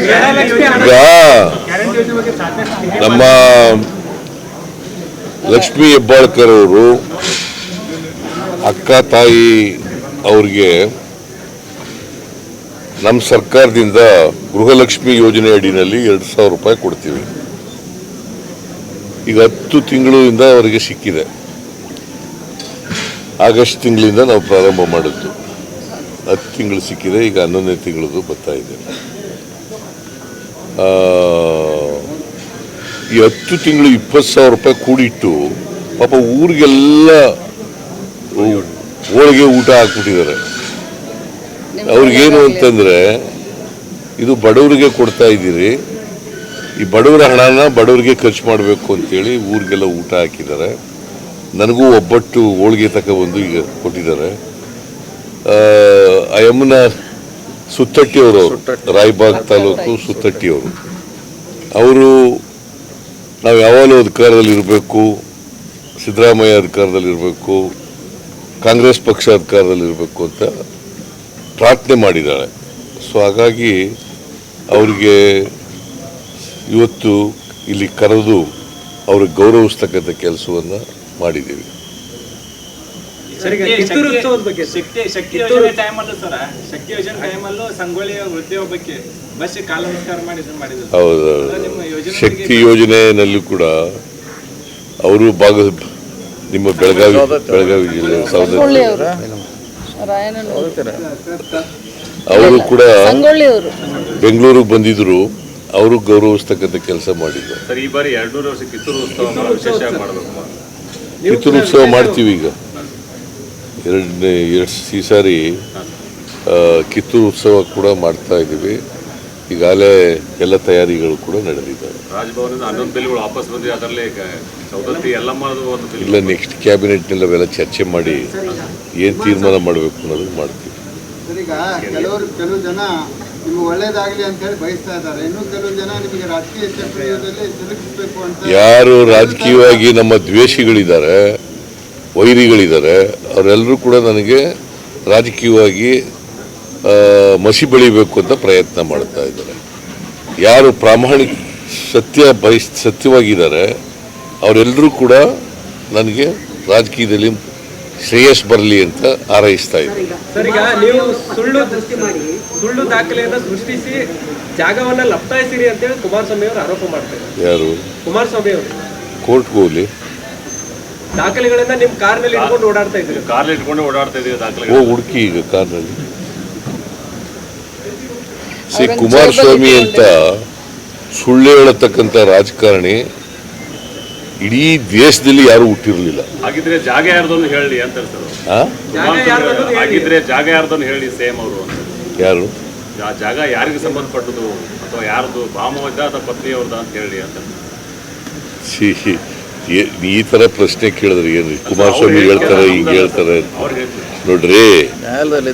ಈಗ ನಮ್ಮ ಲಕ್ಷ್ಮಿ ಹೆಬ್ಬಾಳ್ಕರ್ ಅವರು ಅಕ್ಕ ತಾಯಿ ಅವ್ರಿಗೆ ನಮ್ಮ ಸರ್ಕಾರದಿಂದ ಗೃಹಲಕ್ಷ್ಮಿ ಯೋಜನೆ ಅಡಿನಲ್ಲಿ ಎರಡು ಸಾವಿರ ರೂಪಾಯಿ ಕೊಡ್ತೀವಿ. ಈಗ ಹತ್ತು ತಿಂಗಳಿಂದ ಅವರಿಗೆ ಸಿಕ್ಕಿದೆ. ಆಗಸ್ಟ್ ತಿಂಗಳಿಂದ ನಾವು ಪ್ರಾರಂಭ ಮಾಡಿದ್ದು ಹತ್ತು ತಿಂಗಳು ಸಿಕ್ಕಿದೆ ಈಗ ಹನ್ನೊಂದನೇ ತಿಂಗಳದು ಬರ್ತಾ ಇದೆ. ಈ ಹತ್ತು ತಿಂಗಳು ಇಪ್ಪತ್ತು ಸಾವಿರ ರೂಪಾಯಿ ಕೂಡಿಟ್ಟು ಪಾಪ ಊರಿಗೆಲ್ಲ ಹೋಳಿಗೆ ಊಟ ಹಾಕ್ಬಿಟ್ಟಿದ್ದಾರೆ. ಅವ್ರಿಗೇನು ಅಂತಂದರೆ ಇದು ಬಡವರಿಗೆ ಕೊಡ್ತಾ ಇದ್ದೀರಿ ಈ ಬಡವರ ಹಣನ ಬಡವರಿಗೆ ಖರ್ಚು ಮಾಡಬೇಕು ಅಂತೇಳಿ ಊರಿಗೆಲ್ಲ ಊಟ ಹಾಕಿದ್ದಾರೆ. ನನಗೂ ಒಬ್ಬಟ್ಟು ಹೋಳಿಗೆ ತಗೊಬಂದು ಈಗ ಕೊಟ್ಟಿದ್ದಾರೆ. ಯಮುನ ಸುತ್ತಟ್ಟಿಯವರು ಅವರು ರಾಯಬಾಗ್ ತಾಲೂಕು ಸುತ್ತಟ್ಟಿಯವರು. ಅವರು ನಾವು ಯಾವಾಗಲೂ ಅಧಿಕಾರದಲ್ಲಿ ಇರಬೇಕು ಸಿದ್ದರಾಮಯ್ಯ ಅಧಿಕಾರದಲ್ಲಿ ಇರಬೇಕು ಕಾಂಗ್ರೆಸ್ ಪಕ್ಷ ಅಧಿಕಾರದಲ್ಲಿ ಇರಬೇಕು ಅಂತ ಪ್ರಾರ್ಥನೆ ಮಾಡಿದ್ದಾಳೆ ಸೊ ಹಾಗಾಗಿ ಅವರಿಗೆ ಇವತ್ತು ಇಲ್ಲಿ ಕರೆದು ಅವ್ರಿಗೆ ಗೌರವಿಸ್ತಕ್ಕಂಥ ಕೆಲಸವನ್ನು ಮಾಡಿದ್ದೀವಿ ಸರ್ ಈಗ ಕಿತ್ತೂರು ಉತ್ಸವದ ಬಗ್ಗೆ ಶಕ್ತಿ ಶಕ್ತಿ ಯೋಜನೆ ಟೈಮಲ್ಲೂ ಸರ ಶಕ್ತಿ ಯೋಜನೆ ಟೈಮಲ್ಲೂ ಸಂಗೊಳ್ಳಿ ವೃದ್ಧಿ ಬಗ್ಗೆ ಬಸ್ ಕಾಲ ನಮಸ್ಕಾರ ಮಾಡಿ ಇದನ್ನ ಮಾಡಿದ್ರು ಹೌದು ನಿಮ್ಮ ಯೋಜನೆ ಶಕ್ತಿ ಯೋಜನೆಯಲ್ಲಿ ಕೂಡ ಅವರು ಭಾಗ ನಿಮ್ಮ ಬೆಳಗಾವಿ ಬೆಳಗಾವಿ ಜಿಲ್ಲೆ ಸೌದತ್ತಿ ಅವರು. ಕೂಡ ಬೆಂಗಳೂರಿಗೆ ಬಂದಿದ್ರು. ಅವರು ಗೌರವಿಸ್ತಕ್ಕಂಥ ಕೆಲಸ ಮಾಡಿದ್ರು. ಸರ್ ಈ ಬಾರಿ ಮಾಡಬೇಕು. ಕಿತ್ತೂರು ಉತ್ಸವ ಮಾಡ್ತೀವಿ ಈಗ. ಎರಡನೇ ಎರಡು ಈ ಸಾರಿ ಕಿತ್ತೂರು ಉತ್ಸವ ಕೂಡ ಮಾಡ್ತಾ ಇದ್ದೀವಿ. ಈಗಾಗಲೇ ಎಲ್ಲ ತಯಾರಿಗಳು ಕೂಡ ನಡೆದಿದ್ದಾವೆ. ಇಲ್ಲ ನೆಕ್ಸ್ಟ್ ಕ್ಯಾಬಿನೆಟ್ನಲ್ಲಿ ಅವೆಲ್ಲ ಚರ್ಚೆ ಮಾಡಿ ಏನು ತೀರ್ಮಾನ ಮಾಡಬೇಕು ಅನ್ನೋದು ಮಾಡ್ತೀವಿ. ಸರ್ ಈಗ ಕೆಲವರು ಕೆಲವು ಜನ ನಿಮ್ಗೆ ಒಳ್ಳೇದಾಗ್ಲಿ ಅಂತ ಹೇಳಿ ಬಯಸ್ತಾ ಇದ್ದಾರೆ. ಇನ್ನು ಕೆಲವು ಜನ ನಿಮಗೆ ರಾಜಕೀಯ ಚಕ್ರವ್ಯೂಹದಲ್ಲಿ ಸಿಲುಕಿಸ್ಬೇಕು ಅಂತ ಯಾರು ರಾಜಕೀಯವಾಗಿ ನಮ್ಮ ದ್ವೇಷಿಗಳಿದ್ದಾರೆ ವೈರಿಗಳಿದ್ದಾರೆ ಅವರೆಲ್ಲರೂ ಕೂಡ ನನಗೆ ರಾಜಕೀಯವಾಗಿ ಮಸಿ ಬೆಳಿಬೇಕು ಅಂತ ಪ್ರಯತ್ನ ಮಾಡ್ತಾ ಇದ್ದಾರೆ. ಯಾರು ಪ್ರಾಮಾಣಿಕ ಸತ್ಯ ಬಯಸ್ ಸತ್ಯವಾಗಿದ್ದಾರೆ ಅವರೆಲ್ಲರೂ ಕೂಡ ನನಗೆ ರಾಜಕೀಯದಲ್ಲಿ ಶ್ರೇಯಸ್ ಬರಲಿ ಅಂತ ಹಾರೈಸ್ತಾ ಇದ್ದಾರೆ. ಯಾರು? ಕುಮಾರಸ್ವಾಮಿ ಅವರು ಕೋರ್ಟ್ಗೆ ಹೋಗ್ಲಿ. ದಾಖಲೆಗಳನ್ನ ನಿಮ್ಮ ಕಾರ್ನಲ್ಲಿ ಇಟ್ಕೊಂಡು ಓಡಾಡ್ತಾ ಇದ್ರು ಕಾರ್ಲಿ ಇಟ್ಕೊಂಡು ಓಡಾಡ್ತಾ ಇದೀವಿ ದಾಖಲೆ ಹೋಗಿ ಹುಡುಕಿ ಈಗ ಕಾರ್ನಲ್ಲಿ. ಸಿ ಕುಮಾರಸ್ವಾಮಿ ಅಂತ ಸುಳ್ಳು ಹೇಳತಕ್ಕಂಥ ರಾಜಕಾರಣಿ ಇಡೀ ದೇಶದಲ್ಲಿ ಯಾರು ಹುಟ್ಟಿರಲಿಲ್ಲ. ಹಾಗಿದ್ರೆ ಜಾಗ ಯಾರ್ದೊಂದು ಹೇಳಿ ಅಂತ ಸರ್? ಜಾಗ ಯಾರ್ದನ್ನೋದು ಹೇಳಿ. ಹಾಗಿದ್ರೆ ಜಾಗ ಯಾರ್ದೊಂದು ಹೇಳಿ ಸೇಮ್ ಅವರು ಅಂತ. ಯಾರು? ಆ ಜಾಗ ಯಾರಿಗೆ ಸಂಬಂಧಪಟ್ಟದು ಅಥವಾ ಯಾರ್ದು ಭಾಮವದ್ದ ಅಥವಾ ಪತ್ನಿಯವ್ರದ ಅಂತ ಹೇಳಿ ಅಂತ. ಈ ತರ ಪ್ರಶ್ನೆ ಕೇಳಿದ್ರೆ ಏನು ಕುಮಾರಸ್ವಾಮಿ ಹೇಳ್ತಾರೆ, ಹಿಂಗೆ ಹೇಳ್ತಾರೆ. ನೋಡ್ರಿ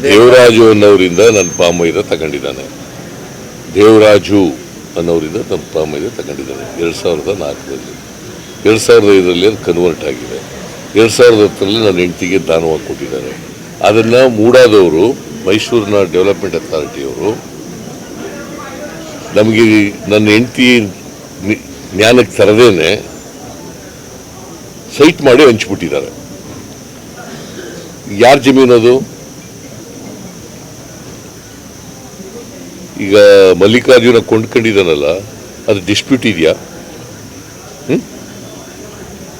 ದೇವರಾಜು ಅನ್ನೋರಿಂದ ನನ್ನ ಪಾಮೈದ ತಗೊಂಡಿದ್ದಾನೆ. ದೇವರಾಜು ಅನ್ನೋರಿಂದ ನನ್ನ ಪಾಮೈದ ತಗೊಂಡಿದ್ದಾನೆ. ಎರಡು ಸಾವಿರದ ನಾಲ್ಕರಲ್ಲಿ. ಎರಡು ಸಾವಿರದ ಐದರಲ್ಲಿ ಅದು ಕನ್ವರ್ಟ್ ಆಗಿದೆ. ಎರಡು ಸಾವಿರದ ಹತ್ತರಲ್ಲಿ ನನ್ನ ಹೆಂಡತಿಗೆ ದಾನವಾಗಿ ಕೊಟ್ಟಿದ್ದಾರೆ ಅದನ್ನು ಮೂಡಾದವರು, ಮೈಸೂರಿನ ಡೆವಲಪ್ಮೆಂಟ್ ಅಥಾರಿಟಿಯವರು ನಮಗೆ ನನ್ನ ಹೆಂಡತಿ ಜ್ಞಾನಕ್ಕೆ ತರದೇನೆ ಸೈಟ್ ಮಾಡಿ ಹಂಚ್ಬಿಟ್ಟಿದ್ದಾರೆ. ಯಾರ ಜಮೀನು ಅದು ಈಗ ಮಲ್ಲಿಕಾರ್ಜುನ ಕೊಂಡ್ಕೊಂಡಿದ್ದಾನಲ್ಲ ಅದು ಡಿಸ್ಪ್ಯೂಟ್ ಇದೆಯಾ?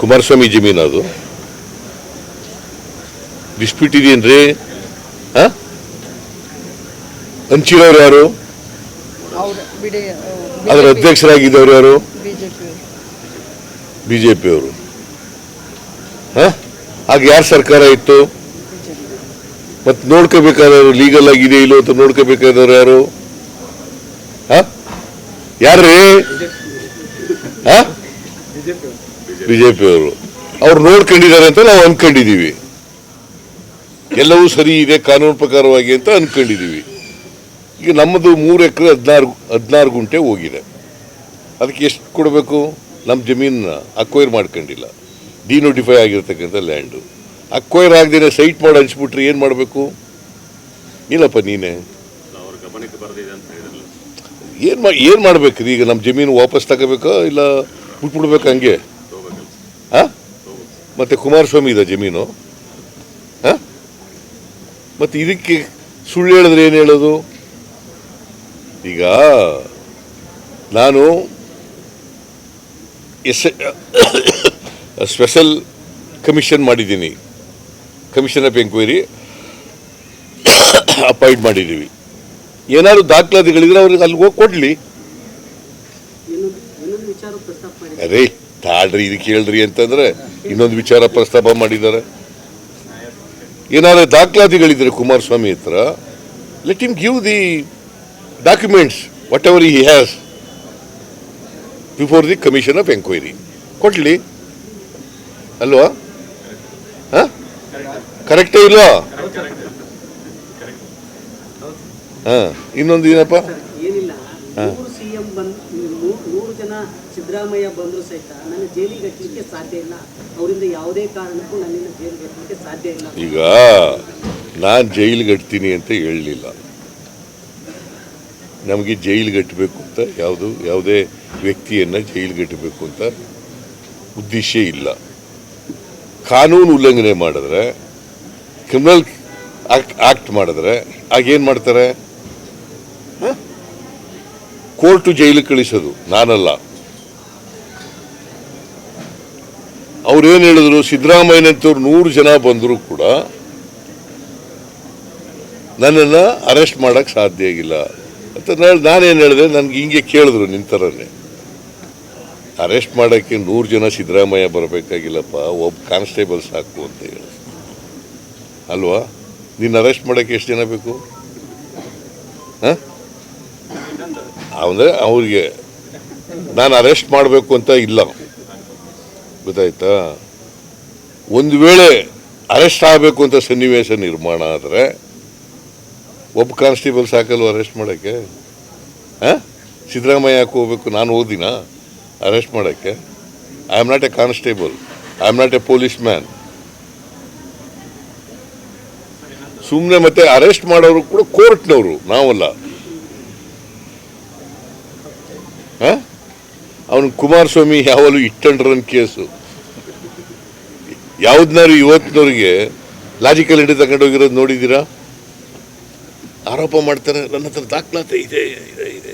ಕುಮಾರಸ್ವಾಮಿ ಜಮೀನು ಅದು. ಡಿಸ್ಪ್ಯೂಟ್ ಇದೆಯೇನ್ರಿ ಹಾ? ಹಂಚಿರೋರು ಯಾರು? ಅದರ ಅಧ್ಯಕ್ಷರಾಗಿದ್ದವ್ರು ಯಾರು? ಬಿಜೆಪಿ. ಬಿಜೆಪಿಯವರು. ಹಾ ಆಗ ಯಾರು ಸರ್ಕಾರ ಇತ್ತು? ಮತ್ತೆ ನೋಡ್ಕೋಬೇಕಾದವರು ಲೀಗಲ್ ಆಗಿದೆ ಇಲ್ಲೋ ಅಂತ ನೋಡ್ಕೋಬೇಕಾದವ್ರು ಯಾರು? ಹಾ? ಬಿಜೆಪಿ ಬಿಜೆಪಿಯವರು ಅವ್ರು ನೋಡ್ಕೊಂಡಿದ್ದಾರೆ ಅಂತ ನಾವು ಅನ್ಕೊಂಡಿದೀವಿ ಎಲ್ಲವೂ ಸರಿ ಇದೆ, ಕಾನೂನು ಪ್ರಕಾರವಾಗಿ ಅಂತ ಅನ್ಕೊಂಡಿದೀವಿ ಈಗ ನಮ್ಮದು ಮೂರು ಎಕರೆ ಹದಿನಾರು ಹದಿನಾರು ಗುಂಟೆ ಹೋಗಿದೆ. ಅದಕ್ಕೆ ಎಷ್ಟು ಕೊಡಬೇಕು? ನಮ್ಮ ಜಮೀನನ್ನ ಅಕ್ವೈರ್ ಮಾಡ್ಕೊಂಡಿಲ್ಲ. ಡಿನೋಟಿಫೈ ಆಗಿರ್ತಕ್ಕಂಥ ಲ್ಯಾಂಡು ಅಕ್ವೈರ್ ಆಗದೇನೆ ಸೈಟ್ ಮಾಡಿ ಹಂಚ್ಬಿಟ್ರೆ ಏನು ಮಾಡಬೇಕು? ಇಲ್ಲಪ್ಪ ನೀನೇ. ಏನು ಮಾ ಏನು ಮಾಡ್ಬೇಕ್ರಿ? ಈಗ ನಮ್ಮ ಜಮೀನು ವಾಪಸ್ ತಗೋಬೇಕಾ? ಇಲ್ಲ ಬಿಟ್ಬಿಡ್ಬೇಕಾ ಹಂಗೆ? ಹಾಂ ಮತ್ತು ಕುಮಾರಸ್ವಾಮಿ ಇದೆ ಜಮೀನು? ಹಾಂ ಮತ್ತು ಇದಕ್ಕೆ ಸುಳ್ಳು ಹೇಳಿದ್ರೆ ಏನು ಹೇಳೋದು? ಈಗ ನಾನು ಎಸ್ ಸ್ಪೆಷಲ್ ಕಮಿಷನ್ ಮಾಡಿದ್ದೀನಿ. ಕಮಿಷನ್ ಆಫ್ ಎಂಕ್ವೈರಿ ಅಪಾಯಿಂಟ್ ಮಾಡಿದ್ದೀವಿ. ಏನಾದ್ರು ದಾಖಲಾತಿಗಳಿದ್ರೆ ಅವ್ರಿಗೆ ಅಲ್ಲಿ ಹೋಗಿ ಕೊಡಲಿ. ಅರೇ, ತಾಳ್ರಿ ಇದು ಕೇಳ್ರಿ ಅಂತಂದ್ರೆ ಇನ್ನೊಂದು ವಿಚಾರ ಪ್ರಸ್ತಾಪ ಮಾಡಿದ್ದಾರೆ. ಏನಾದ್ರು ದಾಖಲಾತಿಗಳಿದ್ರೆ ಕುಮಾರಸ್ವಾಮಿ ಹತ್ರ let him give the documents whatever he has before the commission of enquiry ಕೊಡ್ಲಿ. ಅಲ್ವಾ? ಹಾಂ? ಕರೆಕ್ಟೇ ಇಲ್ವಾ? ಹಾಂ ಇನ್ನೊಂದು ಏನಪ್ಪ? ಬಂದ್ ಜನ ಸಿದ್ದರಾಮಯ್ಯ ಬಂದರೂ ಸಹಿತ ನನ್ನ ಜೈಲಿಗೆ ಹಚ್ಚಲಿಕ್ಕೆ ಸಾಧ್ಯ ಇಲ್ಲ. ಅವರಿಂದ ಯಾವುದೇ ಕಾರಣಕ್ಕೂ ನನ್ನಿಂದ ಜೈಲಿಗೆ ಹಚ್ಚಲಿಕ್ಕೆ ಸಾಧ್ಯ ಇಲ್ಲ. ಈಗ ನಾನು ಜೈಲಿಗೆ ಕಟ್ತೀನಿ ಅಂತ ಹೇಳಲಿಲ್ಲ. ನಮಗೆ ಜೈಲಿಗೆ ಕಟ್ಟಬೇಕು ಅಂತ ಯಾವುದು ಯಾವುದೇ ವ್ಯಕ್ತಿಯನ್ನು ಜೈಲಿಗೆ ಕಟ್ಟಬೇಕು ಅಂತ ಉದ್ದೇಶ ಇಲ್ಲ. ಕಾನೂನು ಉಲ್ಲಂಘನೆ ಮಾಡಿದ್ರೆ ಕ್ರಿಮಿನಲ್ ಆಕ್ಟ್ ಮಾಡಿದ್ರೆ ಆಗೇನು ಮಾಡ್ತಾರೆ? ಕೋರ್ಟು ಜೈಲಿಗೆ ಕಳಿಸೋದು, ನಾನಲ್ಲ. ಅವ್ರೇನು ಹೇಳಿದ್ರು? ಸಿದ್ದರಾಮಯ್ಯನಂತವ್ರು ನೂರು ಜನ ಬಂದರೂ ಕೂಡ ನನ್ನನ್ನು ಅರೆಸ್ಟ್ ಮಾಡೋಕ್ಕೆ ಸಾಧ್ಯ ಆಗಿಲ್ಲ ಅಂತ ನಾನು ನಾನೇನು ಹೇಳಿದೆ? ನನಗೆ ಹಿಂಗೆ ಕೇಳಿದ್ರು ನಿಂತರನ್ನೇ. ಅರೆಸ್ಟ್ ಮಾಡೋಕ್ಕೆ ನೂರು ಜನ ಸಿದ್ದರಾಮಯ್ಯ ಬರಬೇಕಾಗಿಲ್ಲಪ್ಪ ಒಬ್ಬ ಕಾನ್ಸ್ಟೇಬಲ್ ಸಾಕು ಅಂತ ಹೇಳಿ. ಅಲ್ವಾ? ನೀನು ಅರೆಸ್ಟ್ ಮಾಡೋಕ್ಕೆ ಎಷ್ಟು ಜನ ಬೇಕು? ಹಾಂ? ಅಂದರೆ ಅವ್ರಿಗೆ ನಾನು ಅರೆಸ್ಟ್ ಮಾಡಬೇಕು ಅಂತ ಇಲ್ಲ. ಗೊತ್ತಾಯ್ತಾ? ಒಂದು ವೇಳೆ ಅರೆಸ್ಟ್ ಆಗಬೇಕು ಅಂತ ಸನ್ನಿವೇಶ ನಿರ್ಮಾಣ ಆದರೆ ಒಬ್ಬ ಕಾನ್ಸ್ಟೇಬಲ್ ಸಾಕಲ್ವ ಅರೆಸ್ಟ್ ಮಾಡೋಕ್ಕೆ? ಹಾಂ? ಸಿದ್ದರಾಮಯ್ಯ ಯಾಕೆ ಹೋಗ್ಬೇಕು? ನಾನು ಓದಿನ ಅರೆಸ್ಟ್ ಮಾಡೋಕ್ಕೆ. I am not a constable I am not a policeman ಸುಮ್ಮನೆ ಮತ್ತೆ ಅರೆಸ್ಟ್ ಮಾಡೋರು ಕೂಡ ಕೋರ್ಟ್ನವರು ನಾವಲ್ಲ. ಅವನು ಕುಮಾರಸ್ವಾಮಿ ಯಾವಲ್ಲೂ ಇಟ್ಟಂಡ್ರನ್ ಕೇಸು. ಯಾವ್ದನ್ನಾರು ಇವತ್ತಿನವ್ರಿಗೆ ಲಾಜಿಕಲ್ ಹಿಡಿದು ತಗೊಂಡೋಗಿರೋದು ನೋಡಿದ್ದೀರಾ? ಆರೋಪ ಮಾಡ್ತಾರೆ, ನನ್ನ ಹತ್ರ ದಾಖಲಾತಿ ಇದೆ ಇದೆ ಇದೆ.